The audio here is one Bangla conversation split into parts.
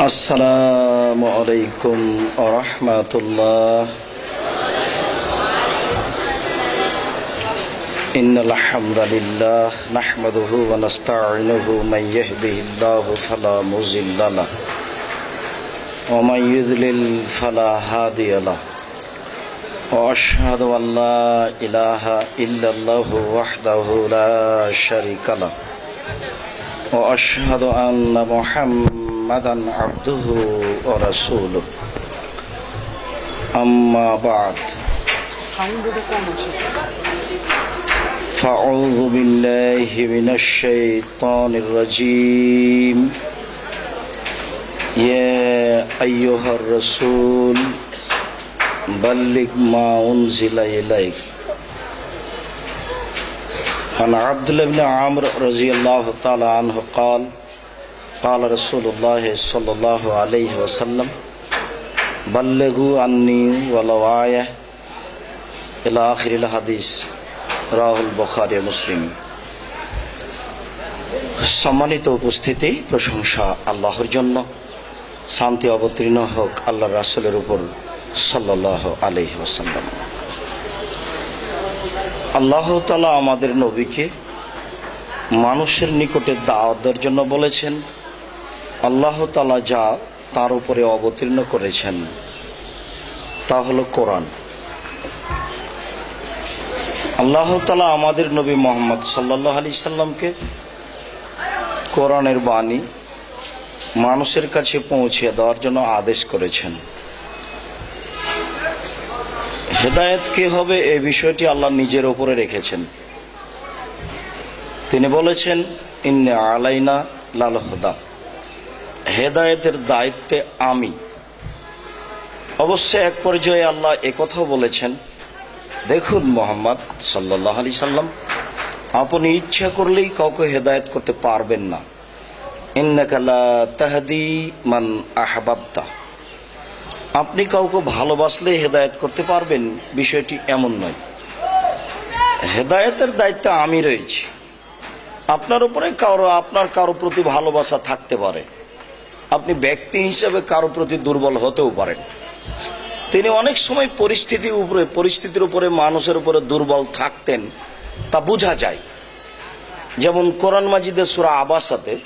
السلام عليكم ورحمة الله. إن الحمد لله نحمده ونستعينه من يهده الله فلا مضل له ومن يضلل فلا هادي له وأشهد أن لا إله إلا الله وحده لا شريك له واشهد ان محمد محمدا عبده ورسوله أما بعد. فأعوذ بالله من الشيطان الرجيم يا أيها الرسول، بلغ ما أنزل إليك عن عبد الله بن عمرو رضي الله تعالى عنه قال قال رسول الله صلى الله عليه وسلم بلغوا عني ولو آية إلى آخر الحديث রাহুল বখারি মুসলিম সম্মানিত উপস্থিতি প্রশংসা আল্লাহর জন্য শান্তি অবতীর্ণ হোক আল্লাহ রাসুলের উপর সাল্লাহ আলহি ওসাল্লাম আল্লাহ তালা আমাদের নবীকে মানুষের নিকটে দাওয়াত দেওয়ার জন্য বলেছেন আল্লাহ তালা যা তার উপরে অবতীর্ণ করেছেন, তা হলো কোরআন। আল্লাহ তালা আমাদের নবী মোহাম্মদ সাল্লাহ আলি সাল্লামকে কোরআনের বাণী মানুষের কাছে পৌঁছে দেওয়ার জন্য আদেশ করেছেন। হেদায়েত কে হবে এই বিষয়টি আল্লাহ নিজের ওপরে রেখেছেন। তিনি বলেছেন, ইন্নে আলাইনা লাল হুদা হেদায়েতের দায়িত্বে আমি। অবশ্য এক পর্যায়ে আল্লাহ একথাও বলেছেন, দেখুন মোহাম্মদ সাল্লাহ আলি সাল্লাম, আপনি ইচ্ছা করলেই কাউকে হেদায়ত করতে পারবেন না। ইন্নাকালা মান আপনি কাউকে ভালোবাসলে হেদায়ত করতে পারবেন, বিষয়টি এমন নয়। হেদায়তের দায়িত্ব আমি রয়েছি। আপনার উপরে কারও, আপনার কারও প্রতি ভালোবাসা থাকতে পারে। আপনি ব্যক্তি হিসাবে কারও প্রতি দুর্বল হতেও পারেন। তিনি অনেক সময় পরিস্থিতির উপরে পরিস্থিতির উপরে, মানুষের উপরে দুর্বল থাকতেন, তা বোঝা যায়। যেমন কোরআন মাজিদের সুরা আবাসাতে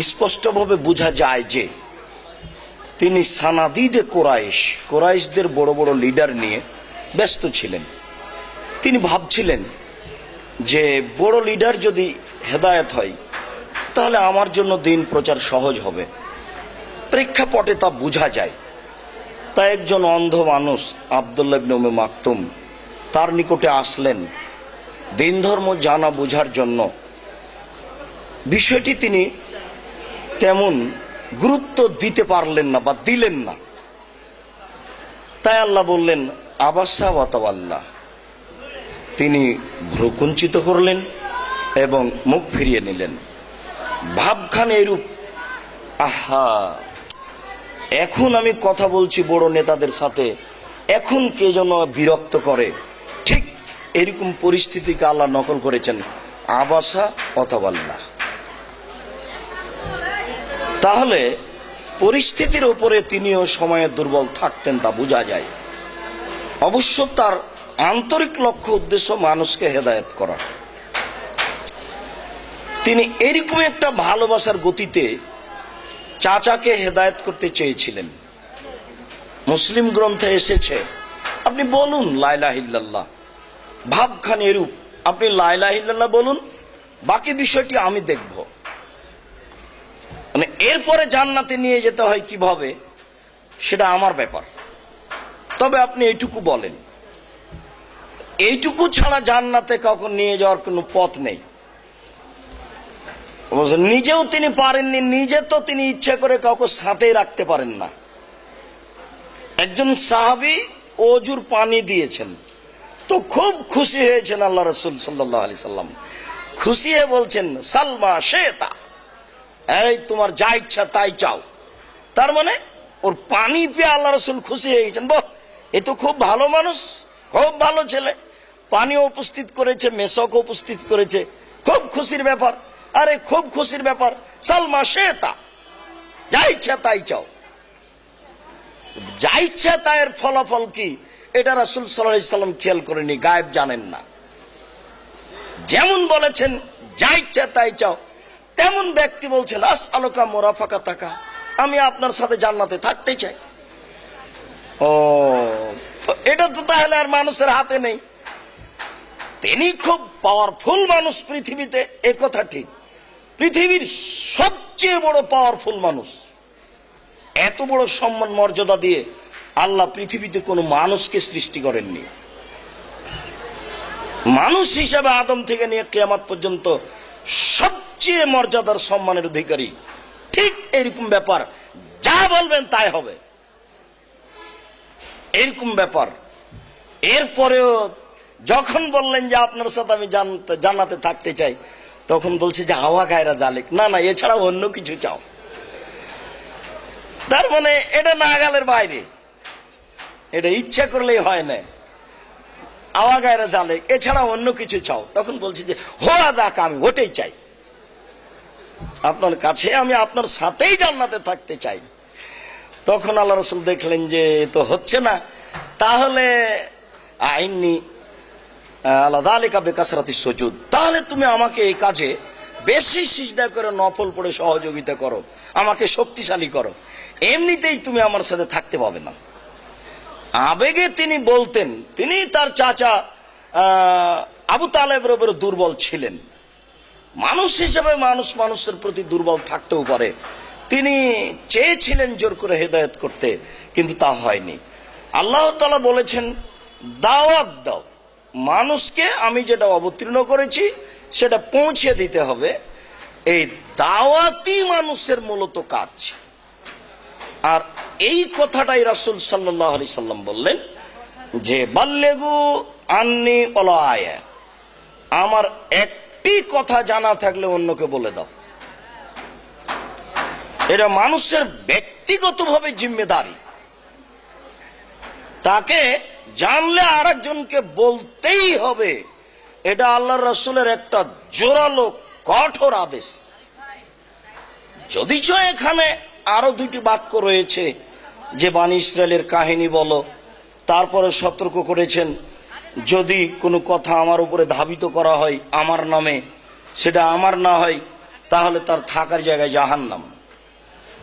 স্পষ্টভাবে বোঝা যায় যে, তিনি সানাদিদে কোরাইশ, কোরাইশদের বড় বড় লিডার নিয়ে ব্যস্ত ছিলেন। তিনি ভাবছিলেন যে বড় লিডার যদি হেদায়ত হয় তাহলে আমার জন্য দিন প্রচার সহজ হবে। প্রেক্ষাপটে তা বোঝা যায়। তা একজন অন্ধ মানুষ, আবদুল্লাহ মাকতুম, তার নিকটে আসলেন। দিন ধর্ম জানা বোঝার জন্য। বিষয়টি তিনি তেমন গুরুত্ব দিতে পারলেন না বা দিলেন না। তাই আল্লাহ বললেন, আবাসা ওয়াতাল্লাহ তিনি ভ্রুকুঞ্চিত করলেন এবং মুখ ফিরিয়ে নিলেন। ভাবখান এরূপ। আহা, এখন আমি কথা বলছি বড় নেতাদের সাথে। এখন কে যেন বিরক্ত করে। ঠিক এরকম পরিস্থিতিকে আল্লাহ নকল করেছেন। আবাসা অথবাল্লাহ তাহলে পরিস্থিতির উপরে তিনিও সময়ে দুর্বল থাকতেন তা বোঝা যায়। অবশ্য তার আন্তরিক লক্ষ্য উদ্দেশ্য মানুষকে হেদায়েত করা। তিনি এরকম একটা ভালোবাসার গতিতে চাচাকে হেদায়েত করতে চেয়েছিলেন। মুসলিম গ্রন্থে এসেছে, আপনি বলুন লাইলাহিল্লাহ ভাবখান এরূপ, আপনি লাইলাহিল্লাহ বলুন, বাকি বিষয়টি আমি দেখব। মানে এরপরে জান্নাতে নিয়ে যেতে হয় কীভাবে, সেটা আমার ব্যাপার। তবে আপনি এইটুকু বলেন। এইটুকু ছাড়া জান্নাতে কখন নিয়ে যাওয়ার কোনো পথ নেই। নিজেও তিনি পারেননি, নিজে তো তিনি ইচ্ছা করে কাউকে সাথেই রাখতে পারেন না। একজন সাহাবি অজুর পানি দিয়েছেন। তো খুব খুশি হয়েছেন আল্লাহ রসুল সাল্লাহ আলি সাল্লাম। খুশি হয়ে বলছেন, সালমা শেতা এই তোমার যা ইচ্ছা তাই চাও। তার মানে ওর পানি পেয়ে আল্লাহ রসুল খুশি হয়ে গেছেন। বহ, এ তো খুব ভালো মানুষ, খুব ভালো ছেলে। পানিও উপস্থিত করেছে মেশক উপস্থিত করেছে। খুব খুশির ব্যাপার। আরে খুব খুশির ব্যাপার। সালমা শেতা যা ইচ্ছা তাই চাও। যা ইচ্ছা তাইয়ের ফলাফল কি? এটা রাসুল সাল্লাম খেয়াল করেনি, গায়েব জানেন না। যেমন বলেছেন যা ইচ্ছা তাই চাও। তেমন ব্যক্তি বলছেন আস আলোকা মোরা ফাঁকা থাকা আমি আপনার সাথে জান্নাতে থাকতে চাই। ও এটা তো তাহলে আর মানুষের হাতে নেই। তিনি খুব পাওয়ারফুল মানুষ পৃথিবীতে কথা ঠিক। পৃথিবীর সবচেয়ে বড় পাওয়ারফুল মানুষ। এত বড় সম্মান মর্যাদা দিয়ে আল্লাহ পৃথিবীতে কোনো মানুষকে সৃষ্টি করেননি। মানুষ হিসাবে আদম থেকে নিয়ে কেয়ামাত পর্যন্ত সবচেয়ে মর্যাদার সম্মানের অধিকারী। ঠিক এরকম ব্যাপার, যা বলবেন তাই হবে। এরকম ব্যাপার। এরপরেও যখন বললেন যে আপনার সাথে আমি জানতে- থাকতে চাই তখন বলছে যে হাওয়া গায়রা জালেক। না না এছাড়া অন্য কিছু চাও। তার মানে এটা নাগালের বাইরে। এটা ইচ্ছা করলেই হয় না। আওয়া গায়রা জালেক এছাড়া অন্য কিছু চাও। তখন বলছে যে হোয়া দাক, আমি ওটাই চাই। আপনার কাছে আমি আপনার সাথেই জান্নাতে থাকতে চাই। তখন আল্লাহ রসুল দেখলেন যে তো হচ্ছে না। তাহলে আইনি সজুদ। তাহলে তুমি আমাকে এই কাজে বেশি সিজদা করে নফল পড়ে সহযোগিতা করো, আমাকে শক্তিশালী করো। এমনিতেই তুমি আমার সাথে থাকতে পাবে না। আবেগে তিনি বলতেন, তিনি তার চাচা আবু তালেবের উপর দুর্বল ছিলেন। মানুষ হিসেবে মানুষ মানুষের প্রতি দুর্বল থাকতেও পারে। তিনি চেয়েছিলেন জোর করে হেদায়ত করতে, কিন্তু তা হয়নি। আল্লাহ তালা বলেছেন, দাওয়াত দাও। মানুষকে আমি যেটা অবতীর্ণ করেছি, সেটা পৌঁছে দিতে হবে। এই দাওয়াতি মানুষের মূলত কাজ। আর এই কথাটাই রাসুল সাল্লাহ আলি সাল্লাম বললেন যে, বাল্লেগু আন্নি আয়া আমার একটি কথা জানা থাকলে অন্যকে বলে দাও। এটা মানুষের ব্যক্তিগতভাবে জিম্মেদারি। তাকে জানলে আর একজনকে বলতেই হবে। এটা আল্লাহ রসুলের একটা জোরালো, কঠোর আদেশ। যদিচ এখানে আরও দুটি বাক্য রয়েছে, যে বাণী ইসরায়েলের কাহিনী বলো, তারপরে সতর্ক করেছেন, যদি কোনো কথা আমার উপরে ধাবিত করা হয় আমার নামে, সেটা আমার না হয়, তাহলে তার থাকার জায়গায় জাহান নাম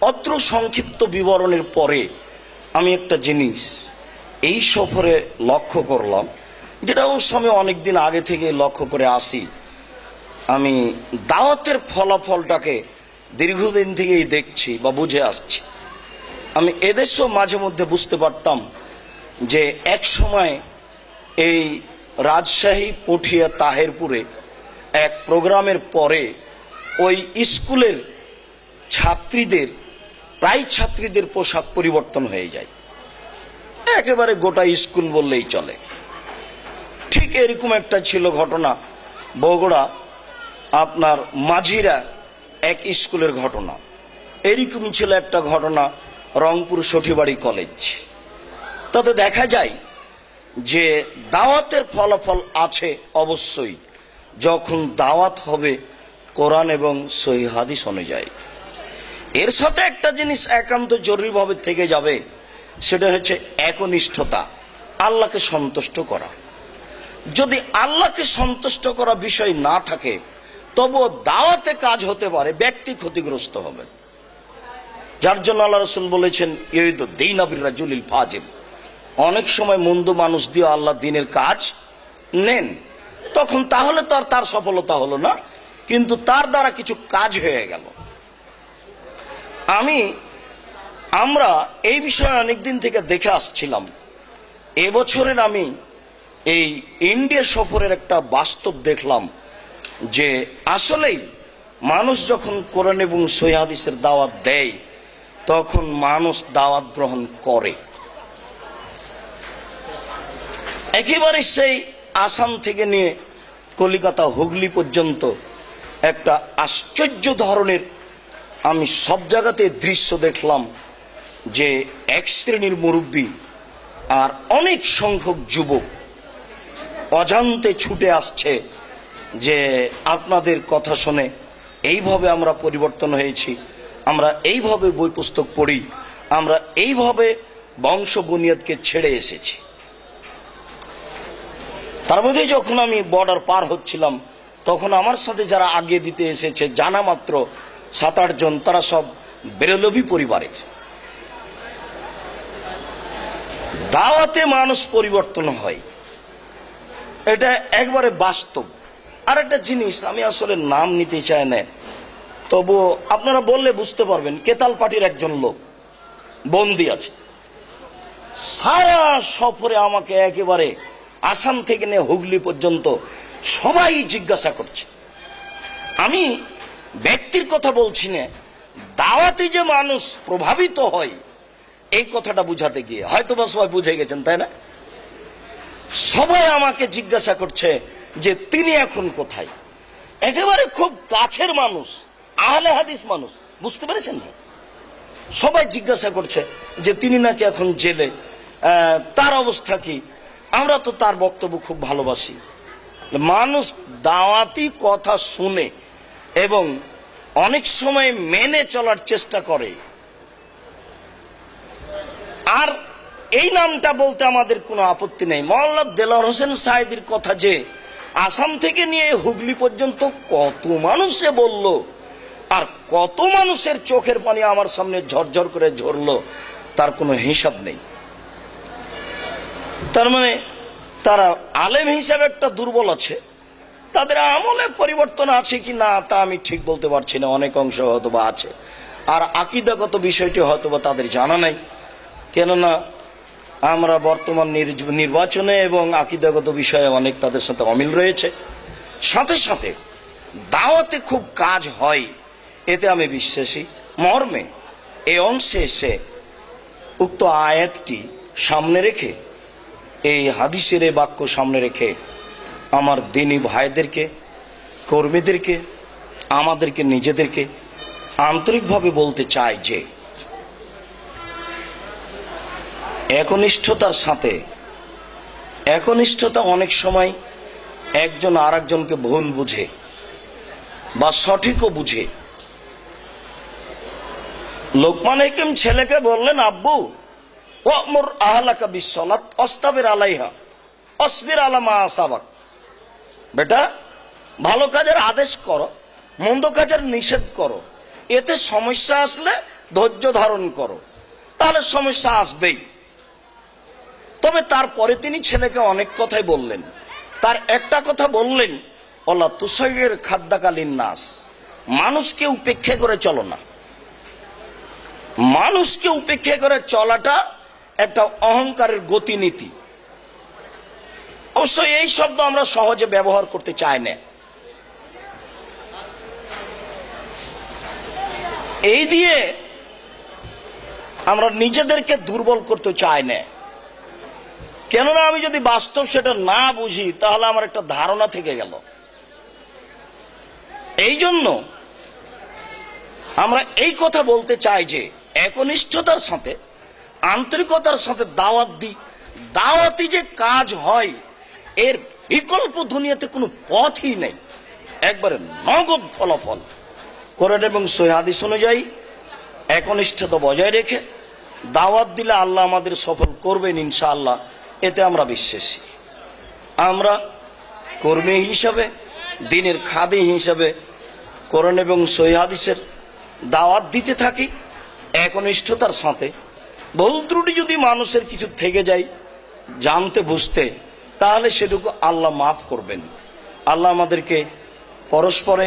অত্র সংক্ষিপ্ত বিবরণের পরে আমি একটা জিনিস এই সফরে লক্ষ্য করলাম, যেটা অবশ্য আমি অনেকদিন আগে থেকে লক্ষ্য করে আসি, আমি দাওয়াতের ফলাফলটাকে দীর্ঘদিন থেকেই দেখছি বা বুঝে আসছি। আমি এদেশেও মাঝে মধ্যে বুঝতে পারতাম যে এক সময় এই রাজশাহী, পুঠিয়া, তাহেরপুরে এক প্রোগ্রামের পরে ওই স্কুলের ছাত্রীদের, প্রায় ছাত্রীদের পোশাক পরিবর্তন হয়ে যায়। একেবারে গোটা স্কুল বললেই চলে। ঠিক এরকম একটা ছিল ঘটনা। বগুড়া, আপনার মাঝিরা এক স্কুলের ঘটনা। এরকমই ছিল একটা ঘটনা রংপুর সঠিবাড়ি কলেজ। তাতে দেখা যায় যে দাওয়াতের ফলাফল আছে অবশ্যই, যখন দাওয়াত হবে কোরআন এবং সহি হাদিস অনুযায়ী। এর সাথে একটা জিনিস একান্ত জরুরিভাবে থেকে যাবে। সেটা হচ্ছে একনিষ্ঠতা, আল্লাহকে সন্তুষ্ট করা। যদি আল্লাহকে সন্তুষ্ট করা বিষয় না থাকে, তবুও দাওয়াতে কাজ হতে পারে, ব্যক্তি ক্ষতিগ্রস্ত হবে। যার জন্য আল্লাহ রসুল বলেছেন দিন আবির রাজুলিল ফাজিল। অনেক সময় মন্দ মানুষ দিয়ে আল্লাহ দিনের কাজ নেন, তখন তাহলে তো আর তার সফলতা হলো না, কিন্তু তার দ্বারা কিছু কাজ হয়ে গেল। আমি আমরা এই বিষয়ে অনেকদিন থেকে দেখে আসছিলাম, এবছরের আমি এই ইন্ডিয়া সফরের একটা বাস্তব দেখলাম যে আসলেই মানুষ যখন কোরআন এবং সৈহাদিসের দাওয়াত দেয়, তখন মানুষ দাওয়াত গ্রহণ করে। একেবারে সেই আসাম থেকে নিয়ে কলিকাতা হুগলি পর্যন্ত একটা আশ্চর্য ধরনের আমি সব জায়গাতে দৃশ্য দেখলাম। যে এক শ্রেণির মুরব্বী আর অনেক সংখ্যক যুবক অজান্তে ছুটে আসছে যে আপনাদের কথা শুনে এইভাবে আমরা পরিবর্তন হয়েছি, আমরা এইভাবে বই পুস্তক পড়ি, আমরা এইভাবে বংশ বুনিয়াদকে ছেড়ে এসেছি। তার মধ্যে যখন আমি বর্ডার পার হচ্ছিলাম, তখন আমার সাথে যারা আগে দিতে এসেছে, জানা মাত্র সাত আটজন, তারা সব বেরলভি পরিবারের। দাওয়াতে মানুষ পরিবর্তন হয়। এটা একবারে বাস্তব। আর একটা জিনিস, আমি আসলে নাম নিতে চাই না। তবু আপনারা বললে বুঝতে পারবেন কেতাল পার্টির একজন লোক, বন্দি আছে। সারা সফরে আমাকে একেবারে আসাম থেকে নিয়ে হুগলি পর্যন্ত সবাই জিজ্ঞাসা করছে। আমি ব্যক্তির কথা বলছি না, দাওয়াতে যে মানুষ প্রভাবিত হয় এই কথাটা বুঝাতে গিয়ে। হয়তো বা সবাই বুঝে গেছেন, তাই না? সবাই আমাকে জিজ্ঞাসা করছে যে, তিনি এখন কোথায়? একেবারে খুব কাছের মানুষ, আহলে হাদিস মানুষ। বুঝতে পেরেছেন? না সবাই জিজ্ঞাসা করছে যে, তিনি নাকি এখন জেলে? তার অবস্থা কি? আমরা তো তার বক্তব্য খুব ভালোবাসি। মানুষ দাওয়াতি কথা শুনে এবং অনেক সময় মেনে চলার চেষ্টা করে। আর এই নামটা বলতে আমাদের কোনো আপত্তি নেই। মোহাম্মদ দেলার হোসেন সাহেদের কথা যে আসাম থেকে নিয়ে হুগলি পর্যন্ত কত মানুষে বলল, আর কত মানুষের চোখের পানি আমার সামনে ঝরঝর করে ঝরলো, তার কোনো হিসাব নেই। তার মানে তারা আলেম হিসাবে একটা দুর্বল আছে, তাদের আমলে পরিবর্তন আছে কি না তা আমি ঠিক বলতে পারছি না, অনেক অংশ হয়তো বা আছে। আর আকিদাগত বিষয়টি হয়তো বা তাদের জানা নাই। কেননা আমরা বর্তমান নির্বাচনে এবং আকিদাগত বিষয়ে অনেক তাদের সাথে অমিল রয়েছে। সাথে সাথে দাওয়াতে খুব কাজ হয়, এতে আমি বিশ্বাসী। মর্মে এ অংশে এসে উক্ত আয়াতটি সামনে রেখে, এই হাদিসের বাক্য সামনে রেখে আমার দিনী ভাইদেরকে, কর্মীদেরকে, আমাদেরকে, নিজেদেরকে আন্তরিকভাবে বলতে চাই যে একনিষ্ঠতার সাথে। একনিষ্ঠতা অনেক সময় একজন আর একজনকে ভুল বুঝে বা সঠিকও বুঝে। লোকমান হেকিম ছেলেকে বললেন, আব্বু ওমর আহলাকা বিশ্বলাত অস্তাবের আলাইহা, অসবির আলামা আসাবাক। বেটা, ভালো কাজের আদেশ করো, মন্দ কাজের নিষেধ করো। এতে সমস্যা আসলে ধৈর্য ধারণ করো। তাহলে সমস্যা আসবেই। তবে তারপরে তিনি ছেলেকে অনেক কথাই বললেন। তার একটা কথা বললেন ওলা তুষাইয়ের খাদ্যাকালীন নাস মানুষকে উপেক্ষা করে চলো না। মানুষকে উপেক্ষা করে চলাটা একটা অহংকারের গতিনীতি। অবশ্য এই শব্দ আমরা সহজে ব্যবহার করতে চাই না। এই দিয়ে আমরা নিজেদেরকে দুর্বল করতে চাই না। কেননা আমি যদি বাস্তব সেটা না বুঝি, তাহলে আমার একটা ধারণা থেকে গেল। এই জন্য আমরা এই কথা বলতে চাই যে একনিষ্ঠতার সাথে, আন্তরিকতার সাথে দাওয়াত দিই। দাওয়াতি যে কাজ হয়, এর বিকল্প দুনিয়াতে কোনো পথই নেই। একবারে নগদ ফলাফল। কোরআন এবং সৈহাদিস অনুযায়ী একনিষ্ঠতা বজায় রেখে দাওয়াত দিলে আল্লাহ আমাদের সফল করবেন ইনশাআল্লাহ। এতে আমরা বিশ্বাসী। আমরা কর্মী হিসাবে, দিনের খাদি হিসাবে, কোরআন এবং সৈহাদিসের দাওয়াত দিতে থাকি, একনিষ্ঠতার সাথে। বহু ত্রুটি যদি মানুষের কিছু থেকে যায়, জানতে, বুঝতে, তাহলে সেটুকু আল্লাহ মাফ করবেন। আল্লাহ আমাদেরকে পরস্পরে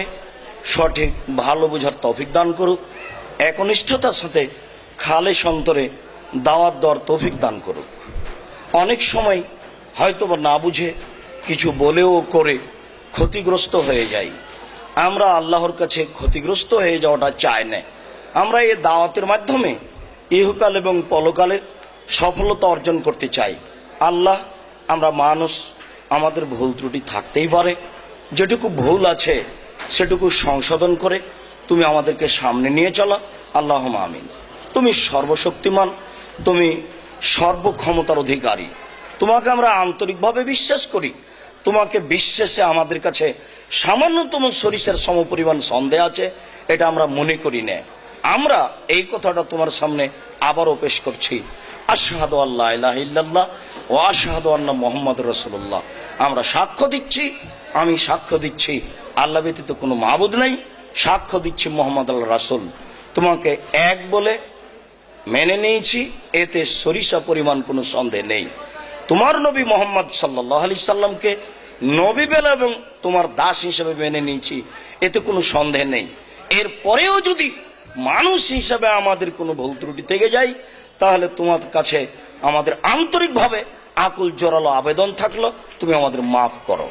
সঠিক, ভালো বোঝার তফিক দান করুক, একনিষ্ঠতার সাথে খালে সন্তরে দাওয়াত দেওয়ার তৌফিক দান করুক। অনেক সময় হয়তো না বুঝে, কিছু বলেও করে ক্ষতিগ্রস্ত হয়ে যায় আমরা আল্লাহর কাছে ক্ষতিগ্রস্ত হয়ে যাওয়াটা চাই না। আমরা এই দাওয়াতের মাধ্যমে ইহকাল এবং পলকালের সফলতা অর্জন করতে চাই। আল্লাহ, আমরা মানুষ, আমাদের ভুল ত্রুটি থাকতেই পারে। যেটুকু ভুল আছে, সেটুকু সংশোধন করে তুমি আমাদেরকে সামনে নিয়ে চলো। আল্লাহ আমিন। তুমি সর্বশক্তিমান, তুমি সর্বক্ষমতার অধিকারী। তোমাকে আমরা আন্তরিকভাবে বিশ্বাস করি। তোমাকে বিশ্বাসে আমাদের কাছে সামান্যতম সরিষার সমপরিমাণ সন্দেহ আছে, এটা আমরা মনে করি না। আমরা এই কথাটা তোমার সামনে আবারও পেশ করছি। আশাহাদু আল্লাহ ও আশাহাদু আন্না মোহাম্মদ রসুল্লাহ আমরা সাক্ষ্য দিচ্ছি, আমি সাক্ষ্য দিচ্ছি। আল্লাহ ব্যতীত কোনো মাবুদ নাই, সাক্ষ্য দিচ্ছি মোহাম্মদ আল্লাহ রাসুল। তোমাকে এক বলে মেনে নিয়েছি, এতে সরিষা পরিমাণ কোনো সন্দেহ নেই। তোমার নবী মোহাম্মদ সাল্লাহ আলি সাল্লামকে নবী বেলা এবং তোমার দাস হিসেবে মেনে নিয়েছি, এতে কোনো সন্দেহ নেই। এর পরেও যদি মানুষ হিসাবে আমাদের কোনো ভুল ত্রুটি থেকে যায়, তাহলে তোমার কাছে আমাদের আন্তরিকভাবে আকুল জোরালো আবেদন থাকল, তুমি আমাদের মাফ করো।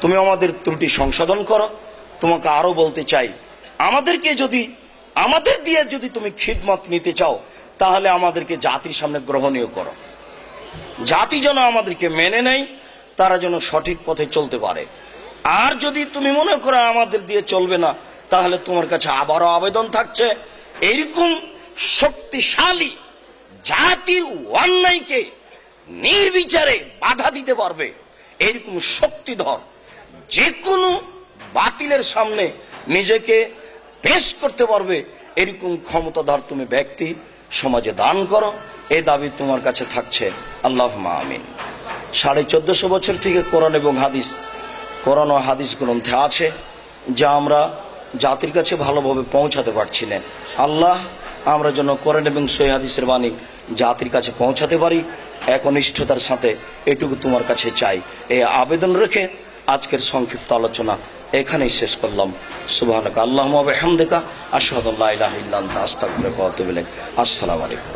তুমি আমাদের ত্রুটি সংশোধন করো। তোমাকে আরও বলতে চাই, আমাদেরকে যদি আমাদের দিয়ে যদি তুমি খিদমত নিতে চাও, তাহলে আমাদেরকে জাতির সামনে গ্রহণীয় করো। জাতি যেন আমাদেরকে মেনে নেয়, তারা যেন সঠিক পথে চলতে পারে। আর যদি তুমি মনে করো আমাদের দিয়ে চলবে না, তাহলে তোমার কাছে আবারও আবেদন থাকছে, এরকম শক্তিশালী জাতির অন্যায়কে নির্বিচারে বাধা দিতে পারবে, এরকম শক্তিধর যে কোনো বাতিলের সামনে নিজেকে পেশ করতে পারবে, এরকম ক্ষমতাধর তুমি ব্যক্তি সমাজে দান করো এই দাবি তোমার কাছে থাকছে। আল্লাহ আমিন। সাড়ে চোদ্দশো বছর থেকে কোরআন এবং হাদিস, কোরআন ও হাদিস গ্রন্থে আছে, যা আমরা জাতির কাছে ভালোভাবে পৌঁছাতে পারছি না। আল্লাহ, আমরা যেন কোরআন এবং সই হাদিসের বাণী জাতির কাছে পৌঁছাতে পারি, একনিষ্ঠতার সাথে এটুকু তোমার কাছে চাই। এই আবেদন রেখে আজকের সংক্ষিপ্ত আলোচনা এখানেই শেষ করলাম। সুবাহ আল্লাহ ওয়া বিহামদিকা আশহাদু আসসালামু আলাইকুম।